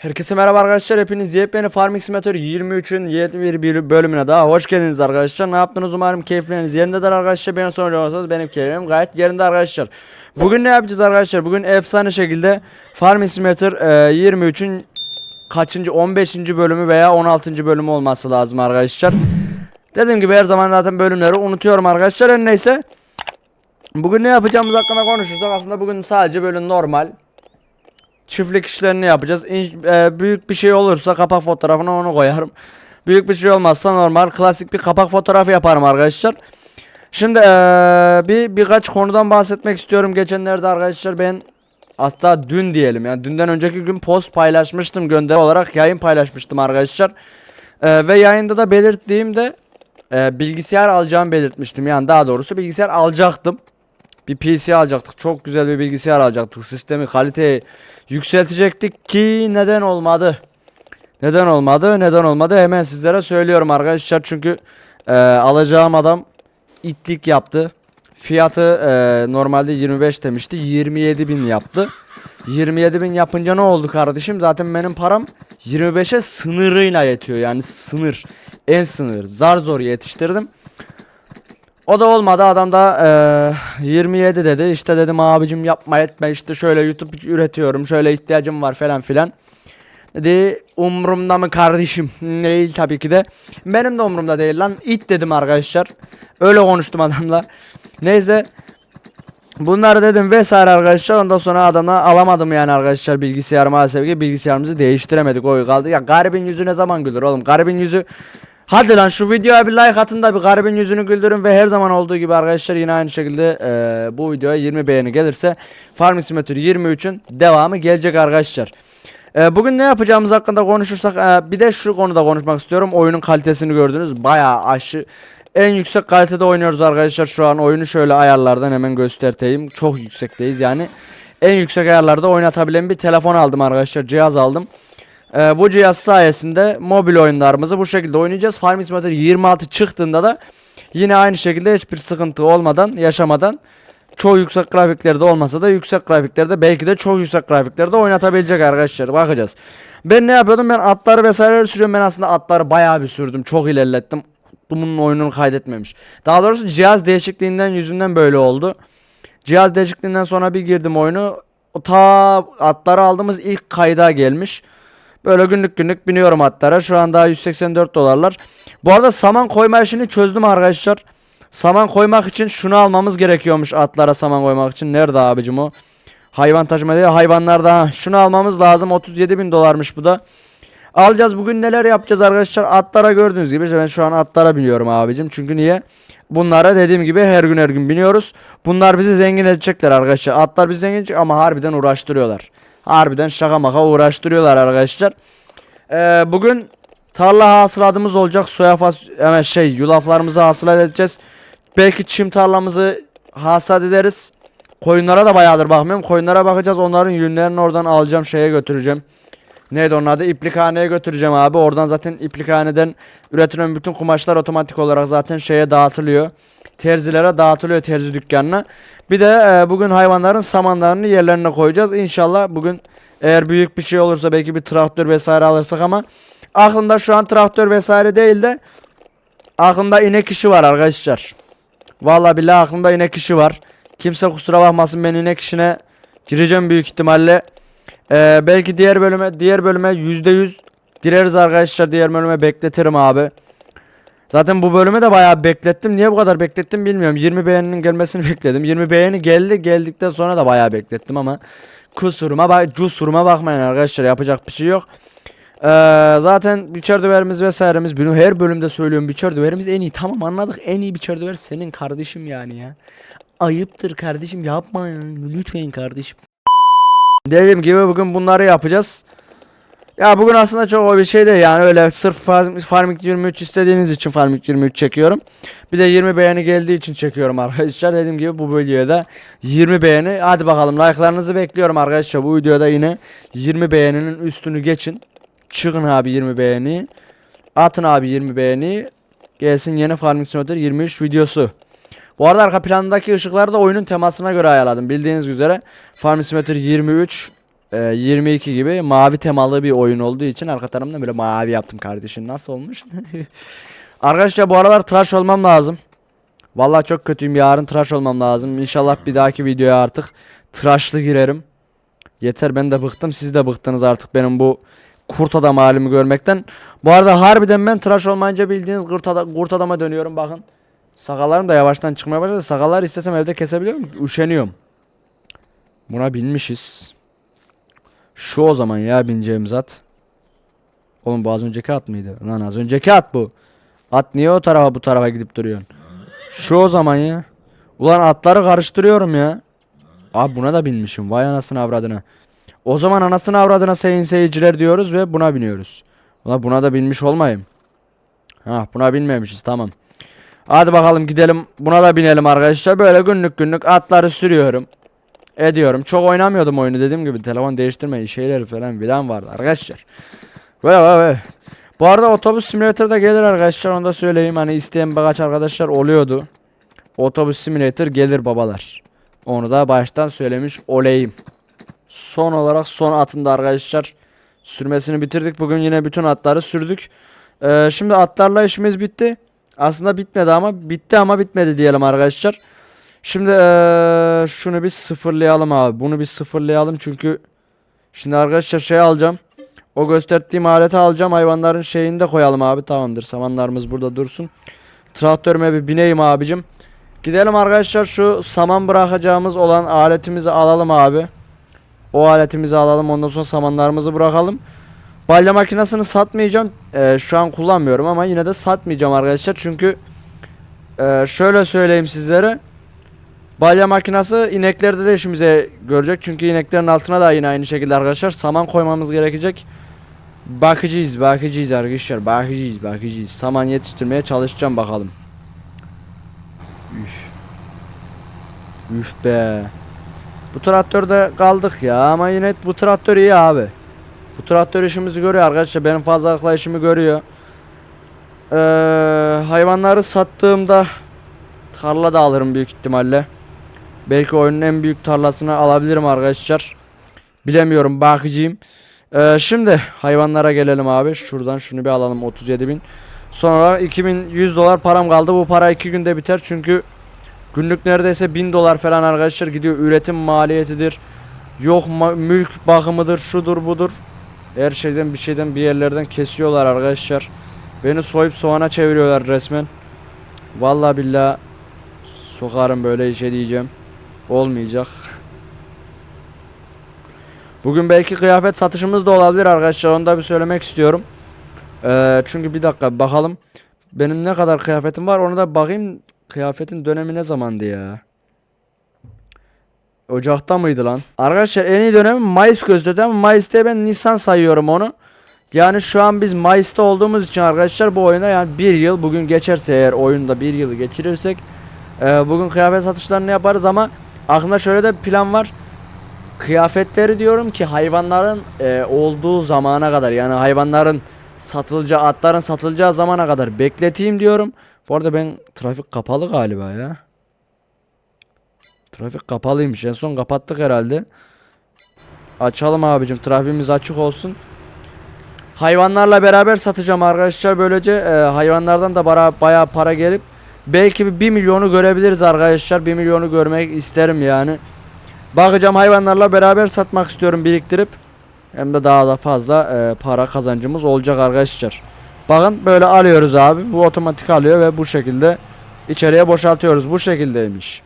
Herkese merhaba arkadaşlar. Hepiniz yepyeni Farming Simulator 23'ün yeni bir bölümüne daha hoş geldiniz arkadaşlar. Ne yaptınız umarım keyifleriniz yerindedir arkadaşlar. Beni soruyorsanız benim keyfim gayet yerinde arkadaşlar. Bugün ne yapacağız arkadaşlar? Bugün efsane şekilde Farming Simulator e, 23'ün kaçıncı 15. bölümü veya 16. bölümü olması lazım arkadaşlar. Dediğim gibi her zaman zaten bölümleri unutuyorum arkadaşlar. Her neyse. Bugün ne yapacağımız hakkında konuşursak aslında bugün sadece böyle normal çiftlik işlerini yapacağız. İn- e, büyük bir şey olursa kapak fotoğrafını onu koyarım. Büyük bir şey olmazsa normal klasik bir kapak fotoğrafı yaparım arkadaşlar. Şimdi e, bir birkaç konudan bahsetmek istiyorum. Geçenlerde arkadaşlar ben hatta dün diyelim yani dünden önceki gün post paylaşmıştım gönderi olarak yayın paylaşmıştım arkadaşlar. E, ve yayında da belirttiğimde e, bilgisayar alacağımı belirtmiştim. Yani daha doğrusu bilgisayar alacaktım. Bir PC alacaktık. Çok güzel bir bilgisayar alacaktık. Sistemi, kaliteyi yükseltecektik ki neden olmadı? Neden olmadı? Neden olmadı? Hemen sizlere söylüyorum arkadaşlar. Çünkü e, alacağım adam itlik yaptı. Fiyatı e, normalde 25 demişti. 27 bin yaptı. 27 bin yapınca ne oldu kardeşim? Zaten benim param 25'e sınırıyla yetiyor. Yani sınır. En sınır. Zar zor yetiştirdim. O da olmadı. Adam da eee, 27 dedi. İşte dedim abicim yapma etme. İşte şöyle YouTube üretiyorum. Şöyle ihtiyacım var falan filan. Dedi umurumda mı kardeşim? Değil tabii ki de. Benim de umurumda değil lan. İt dedim arkadaşlar. Öyle konuştum adamla. Neyse. Bunları dedim vesaire arkadaşlar. Ondan sonra adamla alamadım yani arkadaşlar bilgisayar maalesef ki bilgisayarımızı değiştiremedik. O kaldı. Ya garibin yüzü ne zaman gülür oğlum? Garibin yüzü Hadi lan şu videoya bir like atın da bir garibin yüzünü güldürün ve her zaman olduğu gibi arkadaşlar yine aynı şekilde eee, bu videoya 20 beğeni gelirse Farming Simulator 23'ün devamı gelecek arkadaşlar. Eee, bugün ne yapacağımız hakkında konuşursak eee, bir de şu konuda konuşmak istiyorum. Oyunun kalitesini gördünüz. Bayağı aşı en yüksek kalitede oynuyoruz arkadaşlar şu an. Oyunu şöyle ayarlardan hemen göstereyim. Çok yüksekteyiz yani. En yüksek ayarlarda oynatabilen bir telefon aldım arkadaşlar. Cihaz aldım. Ee, bu cihaz sayesinde mobil oyunlarımızı bu şekilde oynayacağız. Farming Simulator 26 çıktığında da yine aynı şekilde hiçbir sıkıntı olmadan, yaşamadan çoğu yüksek grafiklerde olmasa da yüksek grafiklerde belki de çok yüksek grafiklerde oynatabilecek arkadaşlar. Bakacağız. Ben ne yapıyordum? Ben atları vesaire sürüyorum. Ben aslında atları bayağı bir sürdüm. Çok ilerlettim. Bunun oyununu kaydetmemiş. Daha doğrusu cihaz değişikliğinden yüzünden böyle oldu. Cihaz değişikliğinden sonra bir girdim oyunu. Ta atları aldığımız ilk kayda gelmiş. Böyle günlük günlük biniyorum atlara. Şu an daha 184 dolarlar. Bu arada saman koyma işini çözdüm arkadaşlar. Saman koymak için şunu almamız gerekiyormuş atlara saman koymak için. Nerede abicim o? Hayvan taşıma değil hayvanlarda. ha. Şunu almamız lazım. 37 bin dolarmış bu da. Alacağız bugün neler yapacağız arkadaşlar. Atlara gördüğünüz gibi ben şu an atlara biniyorum abicim. Çünkü niye? Bunlara dediğim gibi her gün her gün biniyoruz. Bunlar bizi zengin edecekler arkadaşlar. Atlar bizi zengin edecek ama harbiden uğraştırıyorlar. Harbiden şaka maka uğraştırıyorlar arkadaşlar. Ee, bugün tarla hasılatımız olacak. Soya fas hemen şey yulaflarımızı hasılat edeceğiz. Belki çim tarlamızı hasat ederiz. Koyunlara da bayağıdır bakmıyorum. Koyunlara bakacağız. Onların yünlerini oradan alacağım şeye götüreceğim. Neydi onun adı? İplikhaneye götüreceğim abi. Oradan zaten iplikhaneden üretilen bütün kumaşlar otomatik olarak zaten şeye dağıtılıyor. Terzilere dağıtılıyor terzi dükkanına. Bir de e, bugün hayvanların samanlarını yerlerine koyacağız. İnşallah bugün eğer büyük bir şey olursa belki bir traktör vesaire alırsak ama aklımda şu an traktör vesaire değil de aklımda inek işi var arkadaşlar. Vallahi billahi aklımda inek işi var. Kimse kusura bakmasın ben inek işine gireceğim büyük ihtimalle. Ee, belki diğer bölüme diğer bölüme %100 gireriz arkadaşlar. Diğer bölüme bekletirim abi. Zaten bu bölümü de bayağı beklettim. Niye bu kadar beklettim bilmiyorum. 20 beğeninin gelmesini bekledim. 20 beğeni geldi. Geldikten sonra da bayağı beklettim ama kusuruma bak cusuruma bakmayın arkadaşlar. Yapacak bir şey yok. Ee, zaten biçer döverimiz vesairemiz bunu her bölümde söylüyorum. Biçer döverimiz en iyi. Tamam anladık. En iyi biçer döver senin kardeşim yani ya. Ayıptır kardeşim yapma ya. Lütfen kardeşim. Dediğim gibi bugün bunları yapacağız. Ya bugün aslında çok o bir şey değil yani öyle sırf Farm- Farming 23 istediğiniz için Farming 23 çekiyorum. Bir de 20 beğeni geldiği için çekiyorum arkadaşlar. Dediğim gibi bu videoda 20 beğeni. Hadi bakalım like'larınızı bekliyorum arkadaşlar. Bu videoda yine 20 beğeninin üstünü geçin. Çıkın abi 20 beğeni. Atın abi 20 beğeni. Gelsin yeni Farming Simulator 23 videosu. Bu arada arka plandaki ışıkları da oyunun temasına göre ayarladım. Bildiğiniz üzere Farming Simulator 23 e, 22 gibi mavi temalı bir oyun olduğu için arka tarafımda böyle mavi yaptım kardeşim. Nasıl olmuş? Arkadaşlar bu aralar tıraş olmam lazım. Vallahi çok kötüyüm. Yarın tıraş olmam lazım. İnşallah bir dahaki videoya artık tıraşlı girerim. Yeter ben de bıktım. Siz de bıktınız artık benim bu kurt adam halimi görmekten. Bu arada harbiden ben tıraş olmayınca bildiğiniz kurt, ada- kurt adama dönüyorum bakın. Sakallarım da yavaştan çıkmaya başladı. Sakallar istesem evde kesebiliyorum. Üşeniyorum. Buna binmişiz. Şu o zaman ya bineceğimiz at. Oğlum bu az önceki at mıydı? Lan az önceki at bu. At niye o tarafa bu tarafa gidip duruyorsun? Şu o zaman ya. Ulan atları karıştırıyorum ya. Abi buna da binmişim. Vay anasını avradına. O zaman anasını avradına sayın seyirciler diyoruz ve buna biniyoruz. Ulan buna da binmiş olmayayım. Ha buna binmemişiz tamam. Hadi bakalım gidelim buna da binelim arkadaşlar. Böyle günlük günlük atları sürüyorum. Ediyorum. Çok oynamıyordum oyunu dediğim gibi. Telefon değiştirme şeyleri falan filan vardı arkadaşlar. Böyle böyle. Bu arada otobüs simülatör de gelir arkadaşlar onu da söyleyeyim. Hani isteyen birkaç arkadaşlar oluyordu. Otobüs simülatör gelir babalar. Onu da baştan söylemiş olayım. Son olarak son atında arkadaşlar sürmesini bitirdik. Bugün yine bütün atları sürdük. Ee, şimdi atlarla işimiz bitti. Aslında bitmedi ama bitti ama bitmedi diyelim arkadaşlar. Şimdi ee, şunu bir sıfırlayalım abi. Bunu bir sıfırlayalım çünkü şimdi arkadaşlar şey alacağım. O gösterdiğim aleti alacağım. Hayvanların şeyini de koyalım abi. Tamamdır. Samanlarımız burada dursun. Traktörüme bir bineyim abicim. Gidelim arkadaşlar şu saman bırakacağımız olan aletimizi alalım abi. O aletimizi alalım. Ondan sonra samanlarımızı bırakalım. Balya makinesini satmayacağım. Ee, şu an kullanmıyorum ama yine de satmayacağım arkadaşlar. Çünkü e, şöyle söyleyeyim sizlere. Balya makinesi ineklerde de işimize görecek. Çünkü ineklerin altına da yine aynı şekilde arkadaşlar saman koymamız gerekecek. Bakacağız, bakacağız arkadaşlar. Bakacağız, bakacağız. Saman yetiştirmeye çalışacağım bakalım. Üf. Üf be. Bu traktörde kaldık ya ama yine bu traktör iyi abi. Bu traktör işimizi görüyor arkadaşlar. Benim fazlalıkla işimi görüyor. Ee, hayvanları sattığımda tarla da alırım büyük ihtimalle. Belki oyunun en büyük tarlasını alabilirim arkadaşlar. Bilemiyorum bakıcıyım. Ee, şimdi hayvanlara gelelim abi. Şuradan şunu bir alalım 37 bin. Sonra 2100 dolar param kaldı. Bu para 2 günde biter çünkü günlük neredeyse 1000 dolar falan arkadaşlar gidiyor. Üretim maliyetidir. Yok mülk bakımıdır şudur budur. Her şeyden bir şeyden bir yerlerden kesiyorlar arkadaşlar. Beni soyup soğana çeviriyorlar resmen. Vallahi billahi sokarım böyle işe diyeceğim. Olmayacak. Bugün belki kıyafet satışımız da olabilir arkadaşlar. Onu da bir söylemek istiyorum. Ee, çünkü bir dakika bakalım. Benim ne kadar kıyafetim var onu da bakayım. Kıyafetin dönemi ne zamandı ya? Ocakta mıydı lan? Arkadaşlar en iyi dönemi Mayıs gösterdi ama Mayıs'ta ben Nisan sayıyorum onu. Yani şu an biz Mayıs'ta olduğumuz için arkadaşlar bu oyuna yani bir yıl bugün geçerse eğer oyunda bir yılı geçirirsek e, bugün kıyafet satışlarını yaparız ama aklımda şöyle de bir plan var. Kıyafetleri diyorum ki hayvanların e, olduğu zamana kadar yani hayvanların satılacağı atların satılacağı zamana kadar bekleteyim diyorum. Bu arada ben trafik kapalı galiba ya. Trafik kapalıymış. En son kapattık herhalde. Açalım abicim. Trafiğimiz açık olsun. Hayvanlarla beraber satacağım arkadaşlar. Böylece e, hayvanlardan da bara, bayağı para gelip belki bir 1 milyonu görebiliriz arkadaşlar. 1 milyonu görmek isterim yani. Bakacağım hayvanlarla beraber satmak istiyorum biriktirip. Hem de daha da fazla e, para kazancımız olacak arkadaşlar. Bakın böyle alıyoruz abi. Bu otomatik alıyor ve bu şekilde içeriye boşaltıyoruz. Bu şekildeymiş.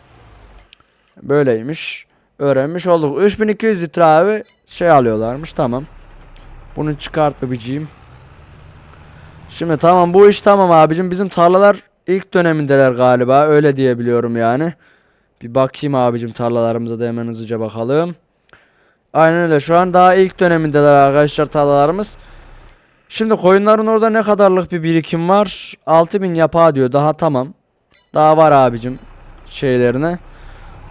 Böyleymiş. Öğrenmiş olduk. 3200 litre abi şey alıyorlarmış tamam. Bunu çıkart babacığım. Şimdi tamam bu iş tamam abicim. Bizim tarlalar ilk dönemindeler galiba. Öyle diyebiliyorum yani. Bir bakayım abicim tarlalarımıza da hemen hızlıca bakalım. Aynen öyle. Şu an daha ilk dönemindeler arkadaşlar tarlalarımız. Şimdi koyunların orada ne kadarlık bir birikim var? 6000 yapağı diyor. Daha tamam. Daha var abicim şeylerine.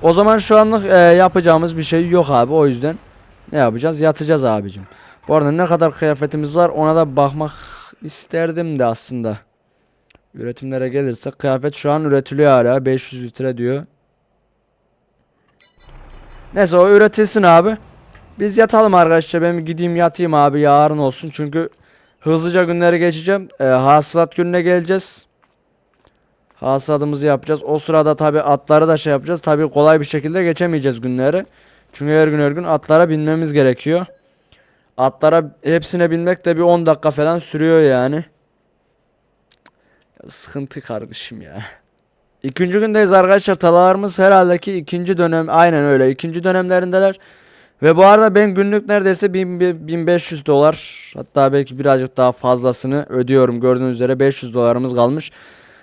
O zaman şu anlık e, yapacağımız bir şey yok abi. O yüzden ne yapacağız? Yatacağız abicim. Bu arada ne kadar kıyafetimiz var ona da bakmak isterdim de aslında. Üretimlere gelirse kıyafet şu an üretiliyor hala. 500 litre diyor. Neyse o üretilsin abi. Biz yatalım arkadaşlar. Ben gideyim yatayım abi yarın olsun. Çünkü hızlıca günleri geçeceğim. Ee, hasılat gününe geleceğiz. Hasılatımızı yapacağız. O sırada tabi atları da şey yapacağız. Tabi kolay bir şekilde geçemeyeceğiz günleri. Çünkü her gün her gün atlara binmemiz gerekiyor. Atlara hepsine binmek de bir 10 dakika falan sürüyor yani. Sıkıntı kardeşim ya. İkinci gündeyiz arkadaşlar. Talalarımız herhalde ki ikinci dönem aynen öyle. ikinci dönemlerindeler. Ve bu arada ben günlük neredeyse 1000 1500 dolar hatta belki birazcık daha fazlasını ödüyorum. Gördüğünüz üzere 500 dolarımız kalmış.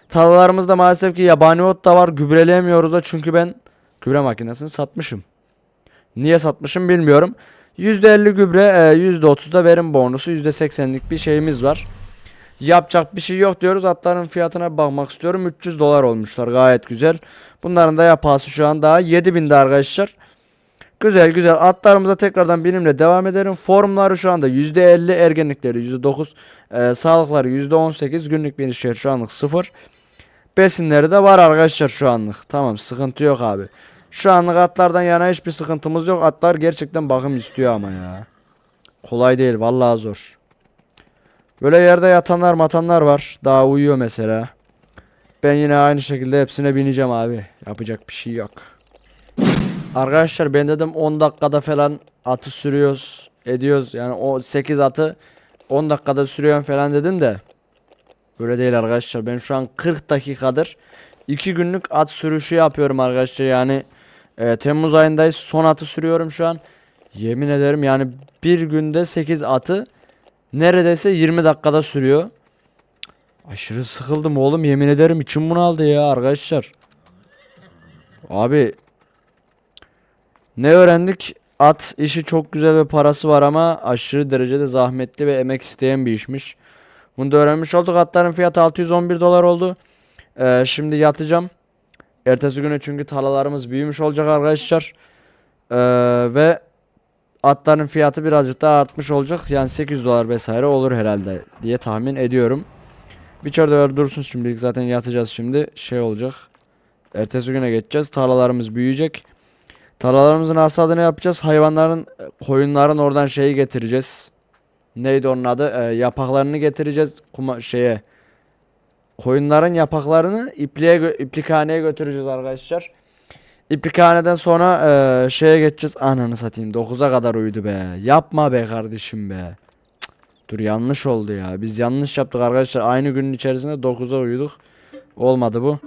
Talalarımızda maalesef ki yabani ot da var. Gübreleyemiyoruz da çünkü ben gübre makinesini satmışım. Niye satmışım bilmiyorum. %50 gübre, e, %30 da verim bonusu, %80'lik bir şeyimiz var. Yapacak bir şey yok diyoruz. Atların fiyatına bakmak istiyorum. 300 dolar olmuşlar. Gayet güzel. Bunların da yapası şu an daha 7000'de arkadaşlar. Güzel güzel. Atlarımıza tekrardan benimle devam edelim. Formları şu anda %50, ergenlikleri %9, e, sağlıkları %18, günlük bir şehir şu anlık 0. Besinleri de var arkadaşlar şu anlık. Tamam sıkıntı yok abi. Şu anlık atlardan yana hiçbir sıkıntımız yok. Atlar gerçekten bakım istiyor ama ya. Kolay değil vallahi zor. Böyle yerde yatanlar matanlar var. Daha uyuyor mesela. Ben yine aynı şekilde hepsine bineceğim abi. Yapacak bir şey yok. Arkadaşlar ben dedim 10 dakikada falan atı sürüyoruz. Ediyoruz. Yani o 8 atı 10 dakikada sürüyorum falan dedim de. Böyle değil arkadaşlar. Ben şu an 40 dakikadır 2 günlük at sürüşü yapıyorum arkadaşlar. Yani e, Temmuz ayındayız. Son atı sürüyorum şu an. Yemin ederim yani bir günde 8 atı neredeyse 20 dakikada sürüyor. Aşırı sıkıldım oğlum yemin ederim içim bunu aldı ya arkadaşlar. Abi ne öğrendik? At işi çok güzel ve parası var ama aşırı derecede zahmetli ve emek isteyen bir işmiş. Bunu da öğrenmiş olduk. Atların fiyatı 611 dolar oldu. Ee, şimdi yatacağım. Ertesi güne çünkü talalarımız büyümüş olacak arkadaşlar. Ee, ve atların fiyatı birazcık daha artmış olacak. Yani 800 dolar vesaire olur herhalde diye tahmin ediyorum. Bir çarda dursun şimdilik zaten yatacağız şimdi. Şey olacak. Ertesi güne geçeceğiz. Tarlalarımız büyüyecek. Tarlalarımızın hasadını yapacağız. Hayvanların, koyunların oradan şeyi getireceğiz. Neydi onun adı? Ee, yapaklarını getireceğiz kuma şeye. Koyunların yapaklarını ipliğe iplikhaneye götüreceğiz arkadaşlar. İplikhaneden sonra eee, şeye geçeceğiz. Ananı satayım. 9'a kadar uyudu be. Yapma be kardeşim be. Dur yanlış oldu ya. Biz yanlış yaptık arkadaşlar. Aynı günün içerisinde 9'a uyuduk. Olmadı bu.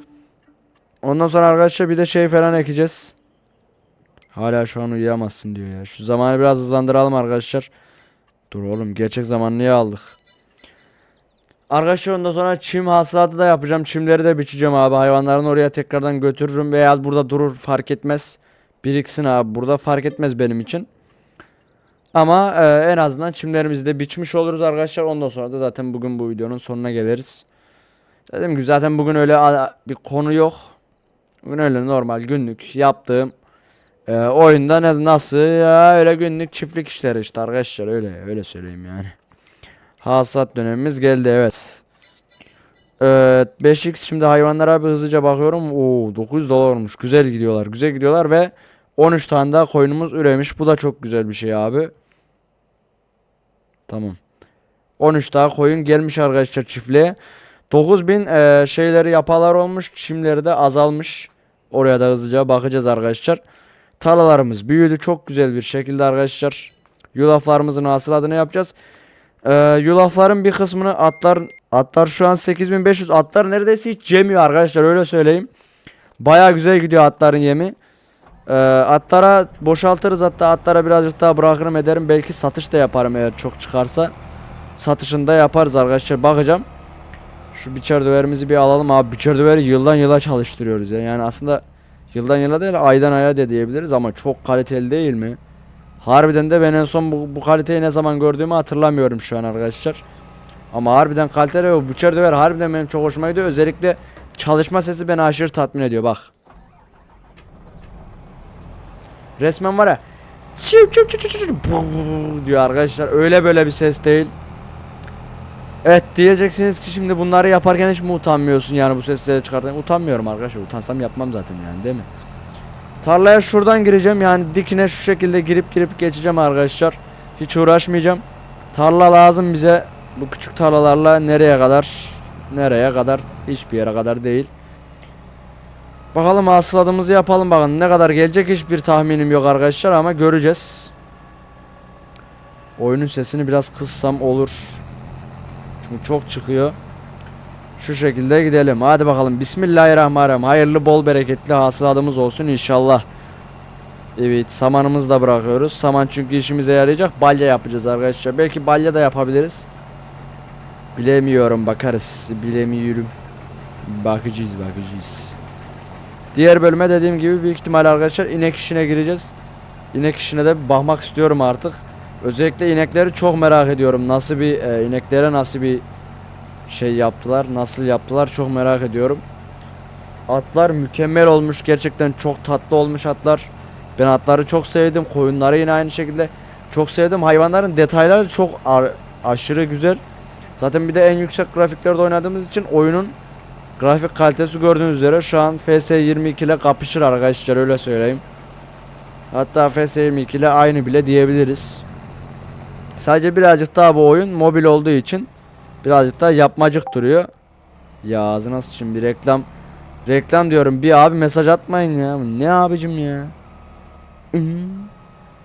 Ondan sonra arkadaşlar bir de şey falan ekeceğiz. Hala şu an uyuyamazsın diyor ya. Şu zamanı biraz hızlandıralım arkadaşlar. Dur oğlum gerçek zaman niye aldık? Arkadaşlar ondan sonra çim hasılatı da yapacağım. Çimleri de biçeceğim abi. Hayvanların oraya tekrardan götürürüm veya burada durur fark etmez. Biriksin abi. Burada fark etmez benim için. Ama e, en azından çimlerimizi de biçmiş oluruz arkadaşlar. Ondan sonra da zaten bugün bu videonun sonuna geliriz. Dediğim gibi zaten bugün öyle bir konu yok. Bugün öyle normal günlük yaptığım e, oyunda nasıl ya öyle günlük çiftlik işleri işte arkadaşlar öyle öyle söyleyeyim yani. Hasat dönemimiz geldi evet. Evet 5x şimdi hayvanlara bir hızlıca bakıyorum. Oo 900 dolar olmuş. Güzel gidiyorlar. Güzel gidiyorlar ve 13 tane daha koyunumuz üremiş. Bu da çok güzel bir şey abi. Tamam. 13 daha koyun gelmiş arkadaşlar çiftliğe. 9000 eee şeyleri yapalar olmuş. Çimleri de azalmış. Oraya da hızlıca bakacağız arkadaşlar. Tarlalarımız büyüdü çok güzel bir şekilde arkadaşlar. Yulaflarımızın hasılatını yapacağız. Ee, yulafların bir kısmını atlar atlar şu an 8500 atlar neredeyse hiç yemiyor arkadaşlar öyle söyleyeyim. Baya güzel gidiyor atların yemi. Ee, atlara boşaltırız hatta atlara birazcık daha bırakırım ederim belki satış da yaparım eğer çok çıkarsa. Satışını da yaparız arkadaşlar bakacağım. Şu biçer döverimizi bir alalım abi biçer döveri yıldan yıla çalıştırıyoruz ya. yani aslında yıldan yıla değil aydan aya da diyebiliriz ama çok kaliteli değil mi? Harbiden de ben en son bu, bu kaliteyi ne zaman gördüğümü hatırlamıyorum şu an arkadaşlar. Ama harbiden kaliteli ve bıçar döver harbiden benim çok hoşuma gidiyor. Özellikle çalışma sesi beni aşırı tatmin ediyor bak. Resmen var ya. Çiv çiv çiv çiv çiv diyor arkadaşlar. Öyle böyle bir ses değil. Evet diyeceksiniz ki şimdi bunları yaparken hiç mi utanmıyorsun yani bu sesleri çıkartırken utanmıyorum arkadaşlar utansam yapmam zaten yani değil mi? Tarlaya şuradan gireceğim yani dikine şu şekilde girip girip geçeceğim arkadaşlar. Hiç uğraşmayacağım. Tarla lazım bize. Bu küçük tarlalarla nereye kadar? Nereye kadar? Hiçbir yere kadar değil. Bakalım hasıladığımızı yapalım bakalım. Ne kadar gelecek hiçbir tahminim yok arkadaşlar ama göreceğiz. Oyunun sesini biraz kıssam olur. Çünkü çok çıkıyor. Şu şekilde gidelim. Hadi bakalım. Bismillahirrahmanirrahim. Hayırlı bol bereketli hasıladığımız olsun inşallah. Evet samanımızı da bırakıyoruz. Saman çünkü işimize yarayacak. Balya yapacağız arkadaşlar. Belki balya da yapabiliriz. Bilemiyorum bakarız. Bilemiyorum. Bakacağız bakacağız. Diğer bölüme dediğim gibi büyük ihtimal arkadaşlar inek işine gireceğiz. İnek işine de bakmak istiyorum artık. Özellikle inekleri çok merak ediyorum. Nasıl bir e, ineklere nasıl bir şey yaptılar, nasıl yaptılar çok merak ediyorum. Atlar mükemmel olmuş gerçekten çok tatlı olmuş atlar. Ben atları çok sevdim. Koyunları yine aynı şekilde çok sevdim. Hayvanların detayları çok aşırı güzel. Zaten bir de en yüksek grafiklerde oynadığımız için oyunun grafik kalitesi gördüğünüz üzere şu an FS22 ile kapışır arkadaşlar öyle söyleyeyim. Hatta FS22 ile aynı bile diyebiliriz. Sadece birazcık daha bu oyun mobil olduğu için birazcık daha yapmacık duruyor. Ya ağzına sıçın bir reklam. Reklam diyorum bir abi mesaj atmayın ya. Ne abicim ya.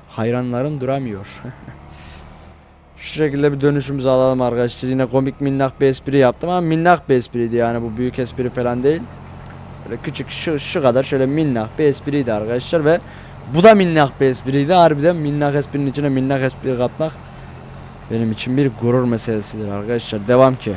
Hayranlarım duramıyor. Şu şekilde bir dönüşümüzü alalım arkadaşlar. Yine komik minnak bir espri yaptım ama minnak bir espriydi yani bu büyük espri falan değil. Böyle küçük şu, şu kadar şöyle minnak bir espriydi arkadaşlar ve bu da minnak bir espriydi. Harbiden minnak esprinin içine minnak espri katmak benim için bir gurur meselesidir arkadaşlar. Devam ki.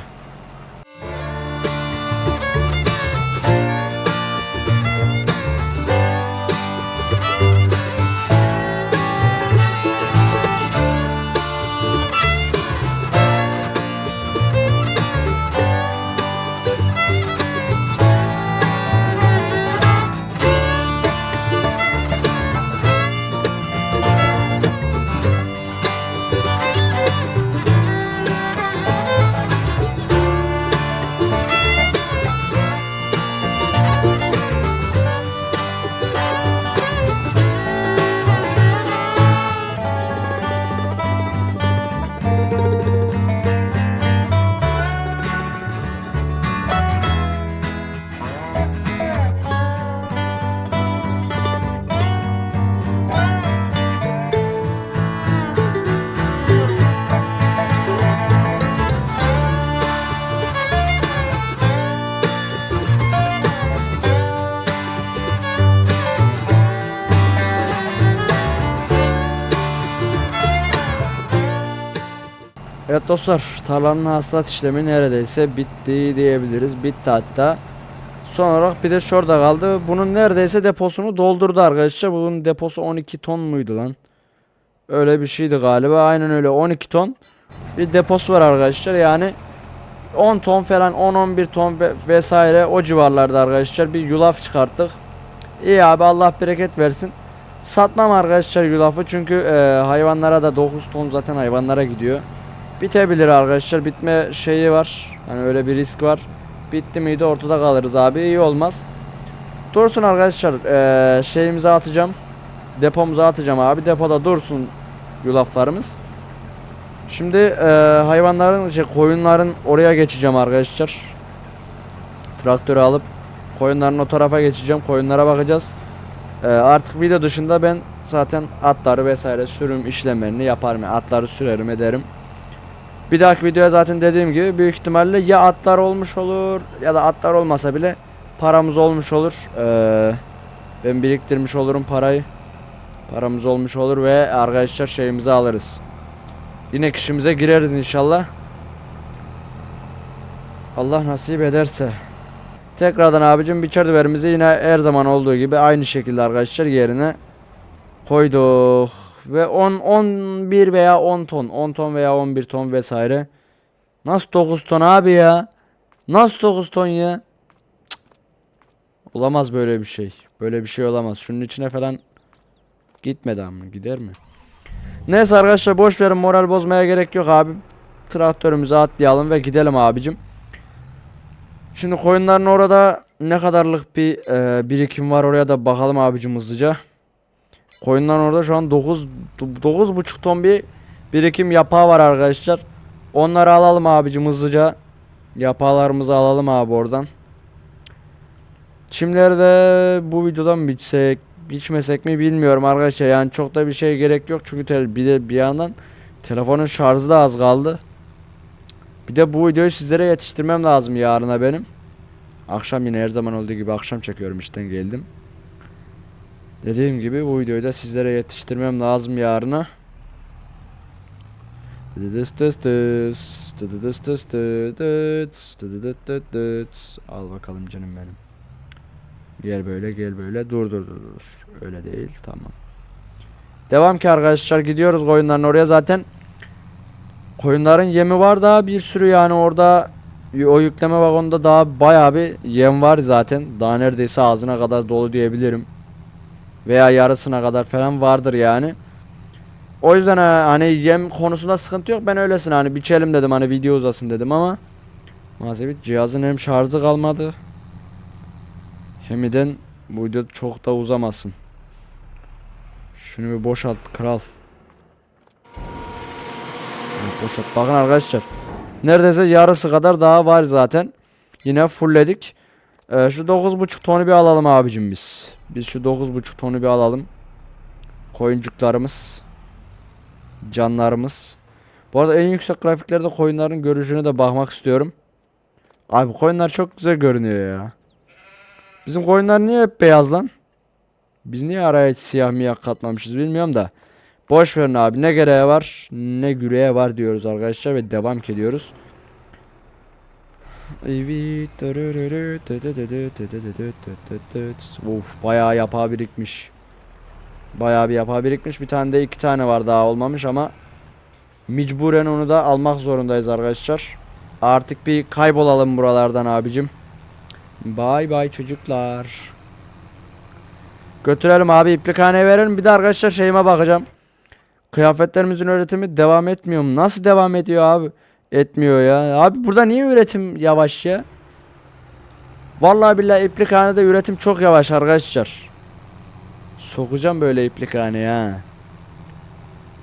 Dostlar tarlanın hasılat işlemi neredeyse bitti diyebiliriz. Bitti hatta. Son olarak bir de şurada kaldı. Bunun neredeyse deposunu doldurdu arkadaşlar. Bunun deposu 12 ton muydu lan? Öyle bir şeydi galiba. Aynen öyle 12 ton bir deposu var arkadaşlar. Yani 10 ton falan 10-11 ton ve- vesaire o civarlarda arkadaşlar bir yulaf çıkarttık. İyi abi Allah bereket versin. Satmam arkadaşlar yulafı çünkü e, hayvanlara da 9 ton zaten hayvanlara gidiyor. Bitebilir arkadaşlar. Bitme şeyi var. Hani öyle bir risk var. Bitti miydi ortada kalırız abi. İyi olmaz. Dursun arkadaşlar. Ee, şeyimize atacağım. Depomuza atacağım abi. Depoda dursun yulaflarımız. Şimdi ee, hayvanların şey koyunların oraya geçeceğim arkadaşlar. Traktörü alıp koyunların o tarafa geçeceğim. Koyunlara bakacağız. Ee, artık video dışında ben zaten atları vesaire sürüm işlemlerini yaparım. Atları sürerim ederim. Bir dahaki videoya zaten dediğim gibi büyük ihtimalle ya atlar olmuş olur ya da atlar olmasa bile paramız olmuş olur. Ee, ben biriktirmiş olurum parayı. Paramız olmuş olur ve arkadaşlar şeyimizi alırız. Yine kişimize gireriz inşallah. Allah nasip ederse. Tekrardan abicim biçer düverimizi yine her zaman olduğu gibi aynı şekilde arkadaşlar yerine koyduk. Ve 10 11 veya 10 ton, 10 ton veya 11 ton vesaire. Nasıl 9 ton abi ya? Nasıl 9 ton ya? Cık. Olamaz böyle bir şey. Böyle bir şey olamaz. Şunun içine falan gitmedi ama gider mi? Neyse arkadaşlar boş verin moral bozmaya gerek yok abi. Traktörümüzü atlayalım ve gidelim abicim. Şimdi koyunların orada ne kadarlık bir e, birikim var oraya da bakalım abicim hızlıca. Koyunların orada şu an 9 9,5 ton bir birikim yapağı var arkadaşlar. Onları alalım abicim hızlıca. Yapağlarımızı alalım abi oradan. Çimleri de bu videodan mı biçsek, biçmesek mi bilmiyorum arkadaşlar. Yani çok da bir şey gerek yok çünkü bir de bir yandan telefonun şarjı da az kaldı. Bir de bu videoyu sizlere yetiştirmem lazım yarına benim. Akşam yine her zaman olduğu gibi akşam çekiyorum işten geldim. Dediğim gibi bu videoyu da sizlere yetiştirmem lazım yarına. Al bakalım canım benim. Gel böyle gel böyle dur dur dur dur. Öyle değil tamam. Devam ki arkadaşlar gidiyoruz koyunların oraya zaten. Koyunların yemi var daha bir sürü yani orada o yükleme vagonunda daha bayağı bir yem var zaten. Daha neredeyse ağzına kadar dolu diyebilirim. Veya yarısına kadar falan vardır yani. O yüzden ha, hani yem konusunda sıkıntı yok. Ben öylesin hani biçelim dedim hani video uzasın dedim ama maalesef cihazın hem şarjı kalmadı Hemiden bu video çok da uzamasın. Şunu bir boşalt kral. Boşalt. Bakın arkadaşlar. Neredeyse yarısı kadar daha var zaten. Yine fullledik. Ee, şu 9.5 tonu bir alalım abicim biz. Biz şu 9.5 tonu bir alalım. Koyuncuklarımız. Canlarımız. Bu arada en yüksek grafiklerde koyunların görüşüne de bakmak istiyorum. Abi koyunlar çok güzel görünüyor ya. Bizim koyunlar niye hep beyaz lan? Biz niye araya siyah miyah katmamışız bilmiyorum da. Boş verin abi ne gereği var ne güreğe var diyoruz arkadaşlar ve devam ediyoruz. Of bayağı yapağı birikmiş. Bayağı bir yapağı birikmiş. Bir tane de iki tane var daha olmamış ama mecburen onu da almak zorundayız arkadaşlar. Artık bir kaybolalım buralardan abicim. Bay bay çocuklar. Götürelim abi iplikhaneye verelim. Bir de arkadaşlar şeyime bakacağım. Kıyafetlerimizin üretimi devam etmiyor mu? Nasıl devam ediyor abi? Etmiyor ya. Abi burada niye üretim yavaş ya? Vallahi billahi iplikhanede üretim çok yavaş arkadaşlar. Sokacağım böyle iplikhaneye ha.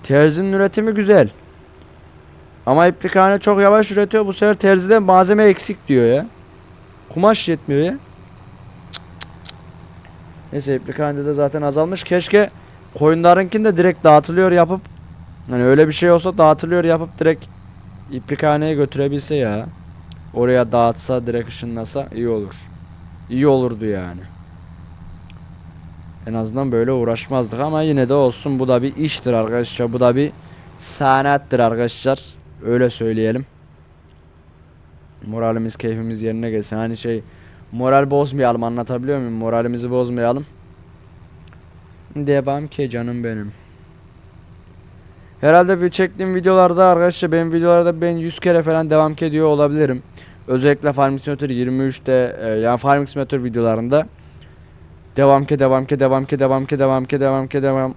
Terzinin üretimi güzel. Ama iplikhane çok yavaş üretiyor. Bu sefer terzide malzeme eksik diyor ya. Kumaş yetmiyor ya. Neyse iplikhanede de zaten azalmış. Keşke koyunlarınkinde direkt dağıtılıyor yapıp hani öyle bir şey olsa dağıtılıyor yapıp direkt iplikhaneye götürebilse ya. Oraya dağıtsa direkt ışınlasa iyi olur. İyi olurdu yani. En azından böyle uğraşmazdık ama yine de olsun bu da bir iştir arkadaşlar. Bu da bir sanattir arkadaşlar. Öyle söyleyelim. Moralimiz keyfimiz yerine gelsin. Hani şey moral bozmayalım anlatabiliyor muyum? Moralimizi bozmayalım. Devam ki canım benim. Herhalde bir çektiğim videolarda arkadaşlar benim videolarda ben 100 kere falan devam ediyor olabilirim. Özellikle Farming Simulator 23'te e, yani Farming Simulator videolarında devam ke devam ke devam ke devam ke devam ke devam ke devam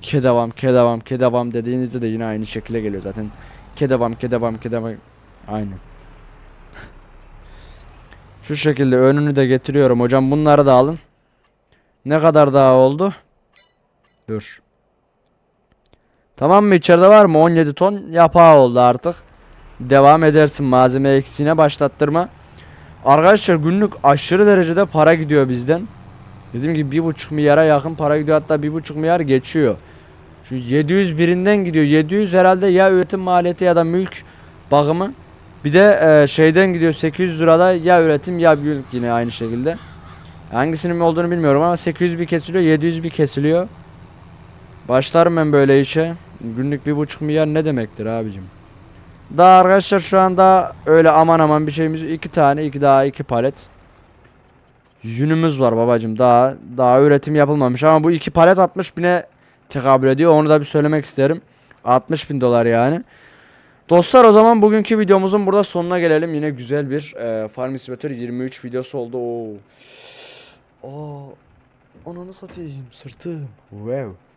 ke devam ke devam ke devam dediğinizde de yine aynı şekilde geliyor zaten. Ke devam ke devam ke devam aynen. Şu şekilde önünü de getiriyorum hocam bunları da alın. Ne kadar daha oldu? Dur. Tamam mı içeride var mı? 17 ton yapağı oldu artık. Devam edersin malzeme eksiğine başlattırma. Arkadaşlar günlük aşırı derecede para gidiyor bizden. Dediğim gibi bir buçuk milyara yakın para gidiyor hatta bir buçuk milyar geçiyor. Şu 700 birinden gidiyor. 700 herhalde ya üretim maliyeti ya da mülk bakımı. Bir de e, şeyden gidiyor 800 lirada ya üretim ya mülk yine aynı şekilde. Hangisinin olduğunu bilmiyorum ama 800 bir kesiliyor 700 bir kesiliyor. Başlarım ben böyle işe. Günlük bir buçuk milyar ne demektir abicim? Daha arkadaşlar şu anda öyle aman aman bir şeyimiz iki tane iki daha iki palet. Yünümüz var babacım daha daha üretim yapılmamış ama bu iki palet 60 bine tekabül ediyor onu da bir söylemek isterim. 60 bin dolar yani. Dostlar o zaman bugünkü videomuzun burada sonuna gelelim. Yine güzel bir e, Farming Simulator 23 videosu oldu. Oo. Aa, ananı satayım sırtım. Wow.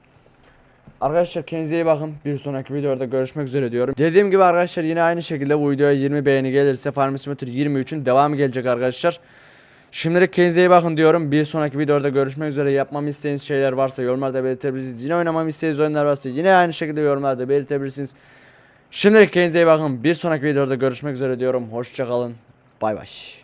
Arkadaşlar kendinize iyi bakın. Bir sonraki videoda görüşmek üzere diyorum. Dediğim gibi arkadaşlar yine aynı şekilde bu videoya 20 beğeni gelirse Farming Simulator 23'ün devamı gelecek arkadaşlar. Şimdilik kendinize iyi bakın diyorum. Bir sonraki videoda görüşmek üzere. Yapmamı istediğiniz şeyler varsa yorumlarda belirtebilirsiniz. Yine oynamamı istediğiniz oyunlar varsa yine aynı şekilde yorumlarda belirtebilirsiniz. Şimdilik kendinize iyi bakın. Bir sonraki videoda görüşmek üzere diyorum. Hoşçakalın. Bay bay.